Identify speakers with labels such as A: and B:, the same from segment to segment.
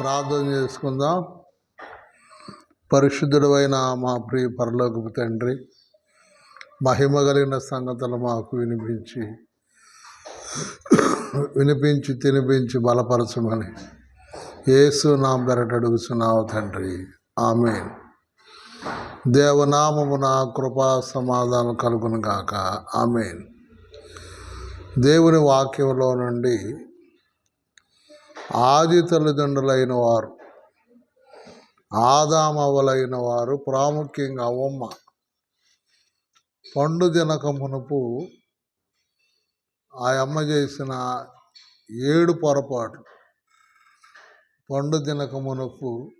A: ప్రార్థన చేసుకుందాం. పరిశుద్ధుడైన మా ప్రియ పరలోకపు తండ్రి మహిమ కలిగిన సంగతులు మాకు వినిపించి వినిపించి తినిపించి బలపరచమని యేసు నా బెరట అడుగుతున్నావు తండ్రి. ఆమె దేవనామమున కృపా సమాధానం కలుగును గాక. ఆమెన్. దేవుని వాక్యంలో నుండి ఆది తల్లిదండ్రులైన వారు ఆదామవలైన వారు ప్రాముఖ్యంగా అవ్వమ్మ. పండు దినక మునుపు ఆ అమ్మ చేసిన ఏడు పొరపాట్లు. పండు దినక మునుపు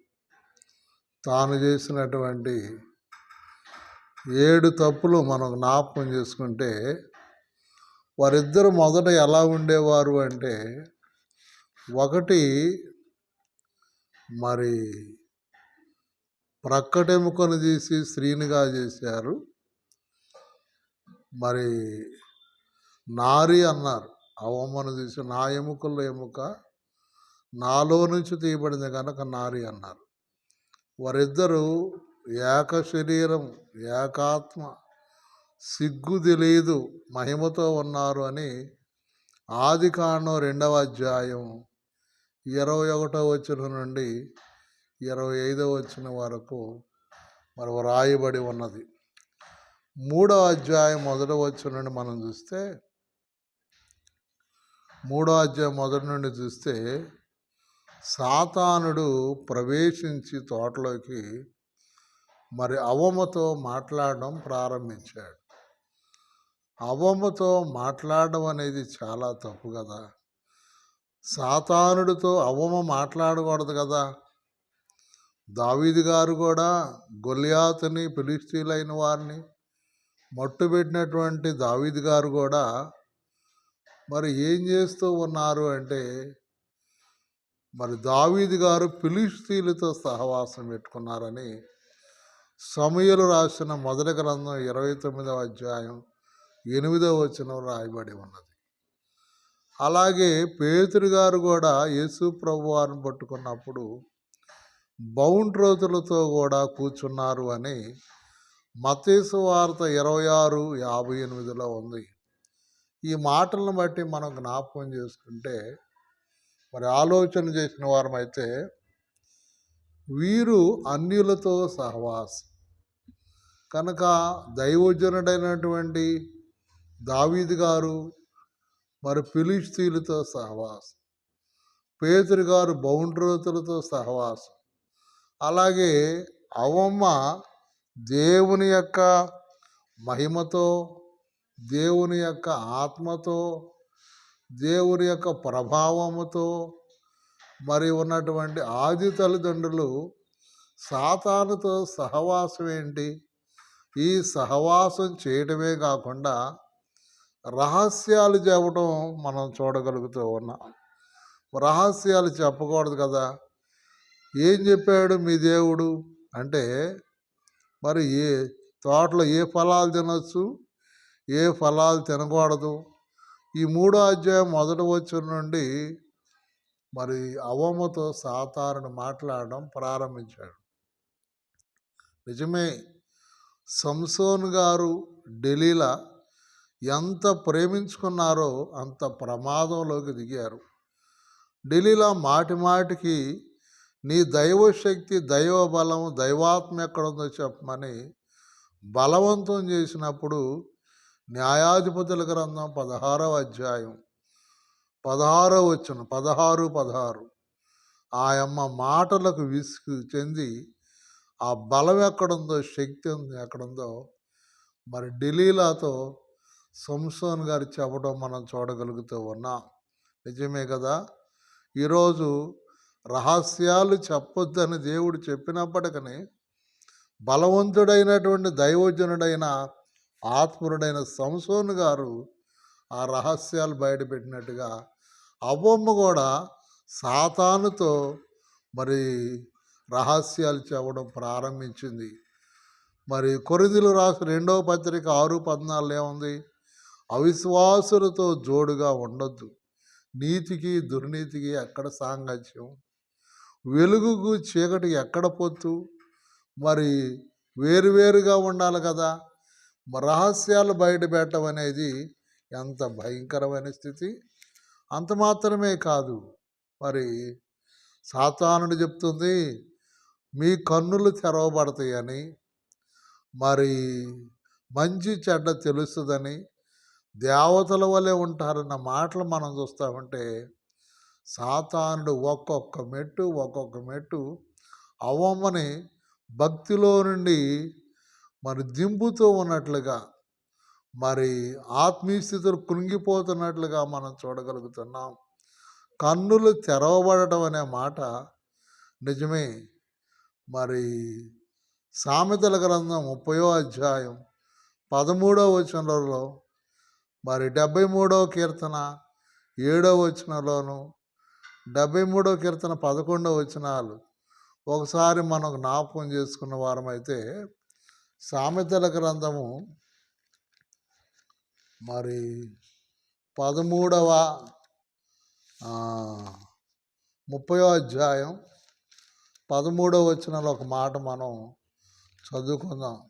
A: తాను చేసినటువంటి ఏడు తప్పులు మనం జ్ఞాపకం చేసుకుంటే వారిద్దరు మొదట ఎలా ఉండేవారు అంటే ఒకటి మరి ప్రక్కటెముకను తీసి స్త్రీనిగా చేశారు. మరి నారి అన్నారు. అవమ్మను తీసి నా ఎముకల్లో ఎముక నాలో నుంచి తీయబడింది కనుక నారి అన్నారు. వారిద్దరూ ఏక శరీరం ఏకాత్మ సిగ్గు తెలియదు మహిమతో ఉన్నారు అని ఆది కాండం రెండవ అధ్యాయం ఇరవై ఒకటో వచ్చిన నుండి ఇరవై ఐదో వచ్చిన వరకు మరి వ్రాయబడి ఉన్నది. మూడో అధ్యాయం మొదట వచ్చిన నుండి మనం చూస్తే మూడో అధ్యాయం మొదటి నుండి చూస్తే సాతానుడు ప్రవేశించి తోటలోకి మరి అవమతో మాట్లాడడం ప్రారంభించాడు. అవమతో మాట్లాడడం అనేది చాలా తప్పు కదా. సాతానుడితో అవమ మాట్లాడకూడదు కదా. దావీది గారు కూడా గొలియాతుని పిలిస్తీలైన వారిని మట్టుబెట్టినటువంటి దావీది గారు కూడా మరి ఏం చేస్తూ ఉన్నారు అంటే మరి దావీది గారు పిలిస్తీలతో సహవాసం పెట్టుకున్నారని సమయలు రాసిన మొదటి గ్రంథం ఇరవై తొమ్మిదవ అధ్యాయం ఎనిమిదవ వచనం రాయబడి ఉన్నది. అలాగే పేతురు గారు కూడా యేసు ప్రభు వారిని పట్టుకున్నప్పుడు బౌండ్రోతులతో కూడా కూర్చున్నారు అని మతేసు వార్త ఇరవై ఆరు యాభై ఎనిమిదిలో ఉంది. ఈ మాటలను బట్టి మనం జ్ఞాపకం చేసుకుంటే మరి ఆలోచన చేసిన వారమైతే వీరు అన్యులతో సహవాసం. కనుక దైవజనుడైనటువంటి దావీద్ గారు మరి ఫిలిస్తీన్లతో సహవాసం. పేతురు గారు బౌండ్రోతులతో సహవాసం. అలాగే అవమ్మ దేవుని యొక్క మహిమతో దేవుని యొక్క ఆత్మతో దేవుని యొక్క ప్రభావముతో మరి ఉన్నటువంటి ఆది తల్లిదండ్రులు సాతానుతో సహవాసం ఏంటి ఈ సహవాసం చేయటమే కాకుండా రహస్యాలు చెప్పడం మనం చూడగలుగుతూ ఉన్నాం. రహస్యాలు చెప్పకూడదు కదా. ఏం చెప్పాడు మీ దేవుడు? అంటే మరి ఏ తోటలో ఏ ఫలాలు తినొచ్చు? ఏ ఫలాలు తినకూడదు? ఈ మూడో అధ్యాయం మొదటి వచ్చిన నుండి మరి అవమతో సాతారుని మాట్లాడడం ప్రారంభించాడు. నిజమే సంసోన్ గారు ఢిల్లీలో ఎంత ప్రేమించుకున్నారో అంత ప్రమాదంలోకి దిగారు. ఢిల్లీలో మాటి మాటికి నీ దైవశక్తి దైవ బలం దైవాత్మ ఎక్కడుందో చెప్పమని బలవంతం చేసినప్పుడు న్యాయాధిపతుల గ్రంథం పదహారవ అధ్యాయం పదహారో వచ్చిన పదహారు పదహారు. ఆయమ్మ మాటలకు విసుగు చెంది ఆ బలం ఎక్కడుందో శక్తి ఉంది ఎక్కడుందో మరి ఢిల్లీలాతో సంసోన్ గారు చెప్పడం మనం చూడగలుగుతూ ఉన్నాం. నిజమే కదా? ఈరోజు రహస్యాలు చెప్పొద్దని దేవుడు చెప్పినప్పటికని బలవంతుడైనటువంటి దైవజనుడైన ఆత్ముడైన సంసోన్ గారు ఆ రహస్యాలు బయటపెట్టినట్టుగా అవ్వమ్మ కూడా సాతానుతో మరి రహస్యాలు చెప్పడం ప్రారంభించింది. మరి కొరిదిలు రాసి రెండవ పత్రిక ఆరు పద్నాలుగు ఏముంది? అవిశ్వాసులతో జోడుగా ఉండొద్దు. నీతికి దుర్నీతికి ఎక్కడ సాంగత్యం? వెలుగుకు చీకటి ఎక్కడ పోతు మరి వేరువేరుగా ఉండాలి కదా! రహస్యాలు బయట పెట్టడం అనేది ఎంత భయంకరమైన స్థితి! అంత మాత్రమే కాదు. మరి సాతానుడు చెప్తుంది మీ కన్నులు తెరవబడతాయని మరి మంచి చెడ్డ తెలుస్తుందని దేవతల వలె ఉంటారన్న మాటలు మనం చూస్తామంటే సాతానుడు ఒక్కొక్క మెట్టు ఒక్కొక్క మెట్టు అవ్వమ్మని భక్తిలో నుండి మరి దింపుతూ ఉన్నట్లుగా మరి ఆత్మీయ స్థితులు కృంగిపోతున్నట్లుగా మనం చూడగలుగుతున్నాం. కన్నులు తెరవబడటం అనే మాట నిజమే. మరి సామెతల గ్రంథం ముప్పయో అధ్యాయం పదమూడవ వచనంలో మరి డెబ్భై మూడవ కీర్తన ఏడవ వచనంలోను డెబ్భై మూడవ కీర్తన పదకొండవ వచనాలు ఒకసారి మనం జ్ఞాపకం చేసుకున్న వారమైతే సామెతల గ్రంథము మరి పదమూడవ ముప్పై ముప్పయో అధ్యాయం పదమూడవ వచనంలో ఒక మాట మనం చదువుకుందాం.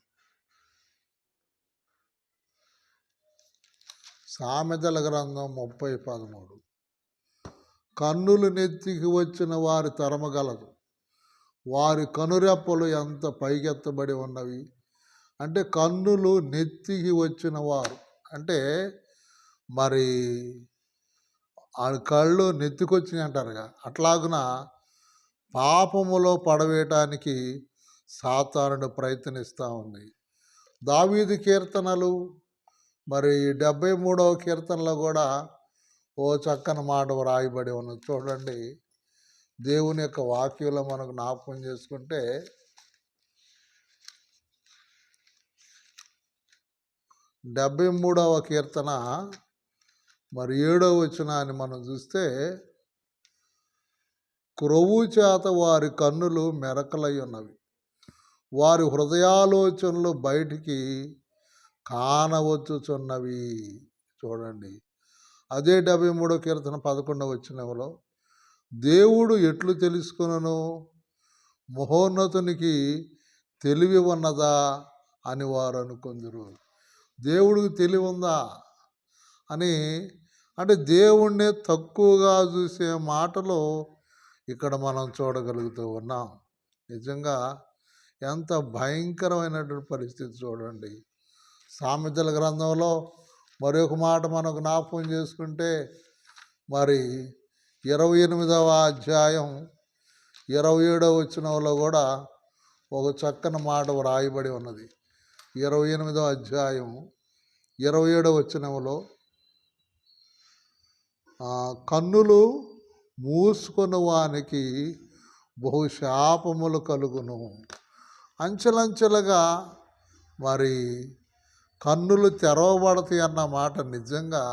A: సామెతల గ్రంథం ముప్పై పదమూడు. కన్నులు నెత్తికి వచ్చిన వారి తరమగలదు వారి కనురెప్పలు ఎంత పైకెత్తబడి ఉన్నవి? అంటే కన్నులు నెత్తికి వచ్చిన వారు. అంటే మరి ఆ కళ్ళు నెత్తికొచ్చినాయి అంటారుగా అట్లాగున పాపములో పడవేయటానికి సాతానుడు ప్రయత్నిస్తూ ఉంది. దావీది కీర్తనలు మరి డెబ్బై మూడవ కీర్తనలో కూడా ఓ చక్కని మాట వ్రాయబడి ఉన్నది. చూడండి దేవుని యొక్క వాక్యంలో మనకు జ్ఞాపకం చేసుకుంటే డెబ్బై మూడవ కీర్తన మరి ఏడవ వచనాన్ని మనం చూస్తే క్రొవ్వు చేత వారి కన్నులు మెరకలై ఉన్నవి. వారి హృదయాలోచనలు బయటికి కానవచ్చుచున్నవి. చూడండి. అదే డెబ్బై మూడో కీర్తన పదకొండవ వచ్చినవలో దేవుడు ఎట్లు తెలుసుకునను? మహోన్నతునికి తెలివి ఉన్నదా అని వారు అనుకుందరు. దేవుడికి తెలివి ఉందా అని అంటే దేవుణ్ణి తక్కువగా చూసే మాటలు ఇక్కడ మనం చూడగలుగుతూ ఉన్నాం. నిజంగా ఎంత భయంకరమైనటువంటి పరిస్థితి చూడండి. సామెతల గ్రంథంలో మరొక మాట మనం జ్ఞాపకం చేసుకుంటే మరి ఇరవై ఎనిమిదవ అధ్యాయం ఇరవై ఏడవ వచ్చినంలో కూడా ఒక చక్కని మాట వ్రాయబడి ఉన్నది. ఇరవై ఎనిమిదవ అధ్యాయం ఇరవై ఏడవ వచ్చినంలో కన్నులు మూసుకున్న వానికి బహుశాపములు కలుగును. అంచెలంచెలుగా మరి కన్నులు తెరవబడతాయి అన్న మాట నిజంగా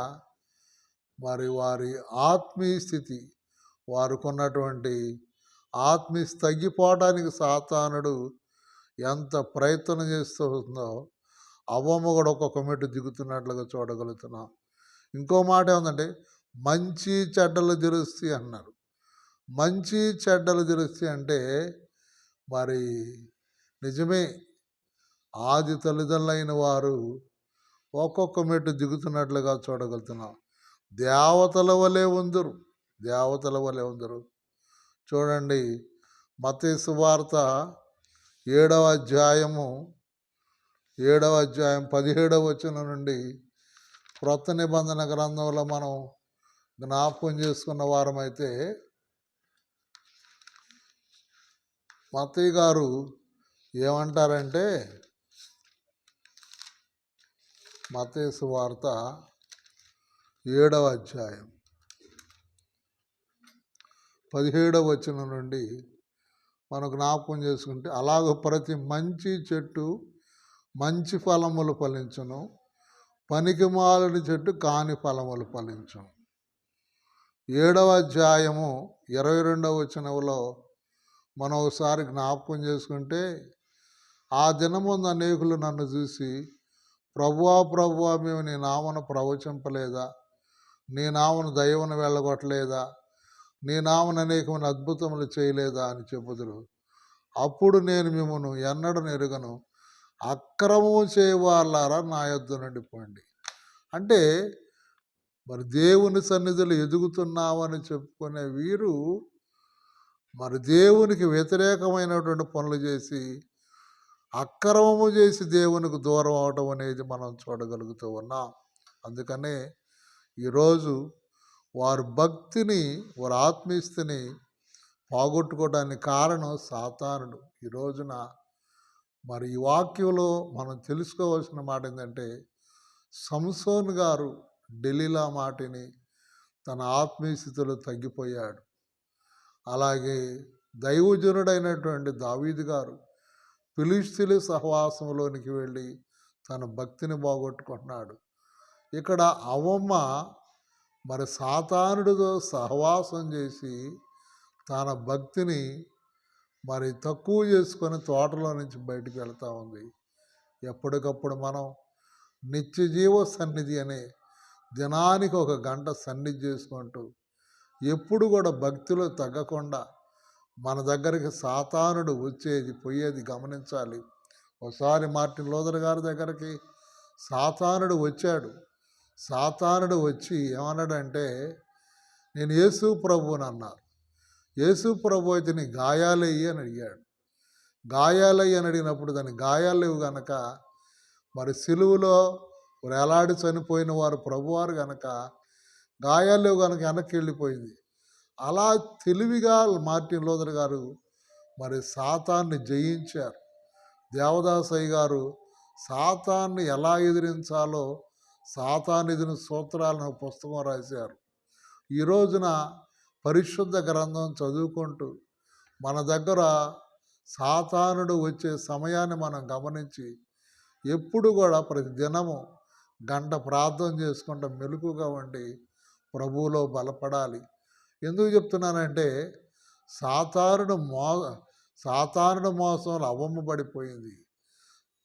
A: మరి వారి ఆత్మీయ స్థితి వారికున్నటువంటి ఆత్మీయ తగ్గిపోవడానికి సాతానుడు ఎంత ప్రయత్నం చేస్తుందో అవ్వమ్మ కూడా ఒక్కొక్క మెట్టు దిగుతున్నట్లుగా చూడగలుగుతున్నాం. ఇంకో మాట ఏముందంటే మంచి చెడ్డలు తెలుస్తాయి అన్నారు. మంచి చెడ్డలు తెలుస్తాయి అంటే మరి నిజమే ఆది తల్లిదండ్రులైన వారు ఒక్కొక్క మెట్టు దిగుతున్నట్లుగా చూడగలుగుతున్నాం. దేవతల వలె ఉందరు దేవతల వలె ఉందరు. చూడండి మతేసు సువార్త ఏడవ అధ్యాయము ఏడవ అధ్యాయం పదిహేడవ వచనం నుండి క్రొత్త నిబంధన గ్రంథంలో మనం జ్ఞాపకం చేసుకున్న వారమైతే మతయ్య గారు ఏమంటారంటే మతేసు వార్త ఏడవ అధ్యాయం పదిహేడవ వచనం నుండి మనం జ్ఞాపకం చేసుకుంటే అలాగ ప్రతి మంచి చెట్టు మంచి ఫలములు ఫలించును. పనికిమాలని చెట్టు కాని ఫలములు ఫలించును. ఏడవ అధ్యాయము ఇరవై రెండవ వచనంలో మనం ఒకసారి జ్ఞాపకం చేసుకుంటే ఆ దినముందు అనేకులు నన్ను చూసి ప్రభువా ప్రభువా మేము నీ నామను ప్రవచింపలేదా? నీ నామను దైవను వెళ్ళగొట్టలేదా? నీ నామను అనేకమైన అద్భుతములు చేయలేదా? అని చెప్పుదురు. అప్పుడు నేను మిమ్మను ఎన్నడూ ఎరుగను. అక్రమము చేయవాళ్ళారా నా యొద్ద నుండి పోండి. అంటే మరి దేవుని సన్నిధిలో ఎదుగుతున్నామని చెప్పుకునే వీరు మరి దేవునికి వ్యతిరేకమైనటువంటి పనులు చేసి అక్రమము చేసి దేవునికి దూరం అవటం అనేది మనం చూడగలుగుతూ ఉన్నాం. అందుకనే ఈరోజు వారి భక్తిని వారి ఆత్మీయతని పోగొట్టుకోవడానికి కారణం సాతానుడు. ఈ రోజున మరి ఈ వాక్యంలో మనం తెలుసుకోవాల్సిన మాట ఏంటంటే సంసోన్ గారు ఢిల్లీలా మాటిని తన ఆత్మీయస్థితిలో తగ్గిపోయాడు. అలాగే దైవజనుడైనటువంటి దావీదు గారు ఫిలిస్తీన్ల సహవాసంలోనికి వెళ్ళి తన భక్తిని పోగొట్టుకుంటున్నాడు. ఇక్కడ అవమ్మ మరి సాతానుడితో సహవాసం చేసి తన భక్తిని మరి తక్కువ చేసుకొని తోటలో నుంచి బయటికి వెళ్తూ ఉంది. ఎప్పటికప్పుడు మనం నిత్య జీవ సన్నిధి అనే దినానికి ఒక గంట సన్నిధి చేసుకుంటూ ఎప్పుడు కూడా భక్తిలో తగ్గకుండా మన దగ్గరికి సాతానుడు వచ్చేది పోయేది గమనించాలి. ఒకసారి మార్టిన్ లోదర్ గారి దగ్గరికి సాతానుడు వచ్చాడు. సాతానుడు వచ్చి ఏమన్నాడంటే నేను యేసు ప్రభుని అన్నారు. యేసు ప్రభు అయితే నీ గాయాలయ్యి అని అడిగాడు. గాయాలయ్యి అని అడిగినప్పుడు దాని గాయాలేవు గనక మరి సిలువులో వేలాడి చనిపోయిన వారు ప్రభువారు గనక గాయాలేవు గనక వెనక్కి వెళ్ళిపోయింది. అలా తెలివిగా మార్టిన్ లోదర్ గారు మరి సాతాన్ని జయించారు. దేవదాసయ్య గారు సాతాన్ని ఎలా ఎదిరించాలో సాతాన్ ఎదిరిన సూత్రాలను పుస్తకం రాశారు. ఈ రోజున పరిశుద్ధ గ్రంథం చదువుకుంటూ మన దగ్గర సాతానుడు వచ్చే సమయాన్ని మనం గమనించి ఎప్పుడు కూడా ప్రతి దినము గంట ప్రార్థన చేసుకుంటూ మెలకుగా ఉండి ప్రభువులో బలపడాలి. ఎందుకు చెప్తున్నానంటే సాధారణ మో సాధారణ మోసంలో అవమ్మ పడిపోయింది.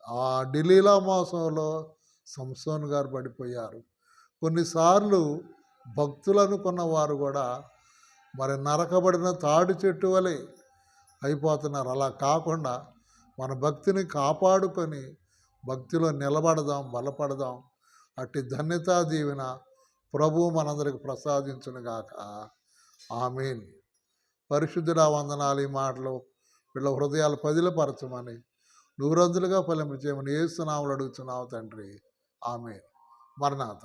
A: ఆ ఢిల్లీలో మోసంలో సంసోన్ గారు పడిపోయారు. కొన్నిసార్లు భక్తులు అనుకున్న వారు కూడా మరి నరకబడిన తాడు చెట్టు వలె అయిపోతున్నారు. అలా కాకుండా మన భక్తిని కాపాడుకొని భక్తిలో నిలబడదాం బలపడదాం. అట్టి ధన్యతా దీవెన ప్రభు మనందరికి ప్రసాదించునుగాక. ఆమెన్. పరిశుద్ధుడా వందనాలు ఈ మాటలు వీళ్ళ హృదయాలు పదిలపరచమని నూరందులుగా రోజులుగా చేయమని ఏసునాములు అడుగుతున్నావు తండ్రి. ఆమె మరణాత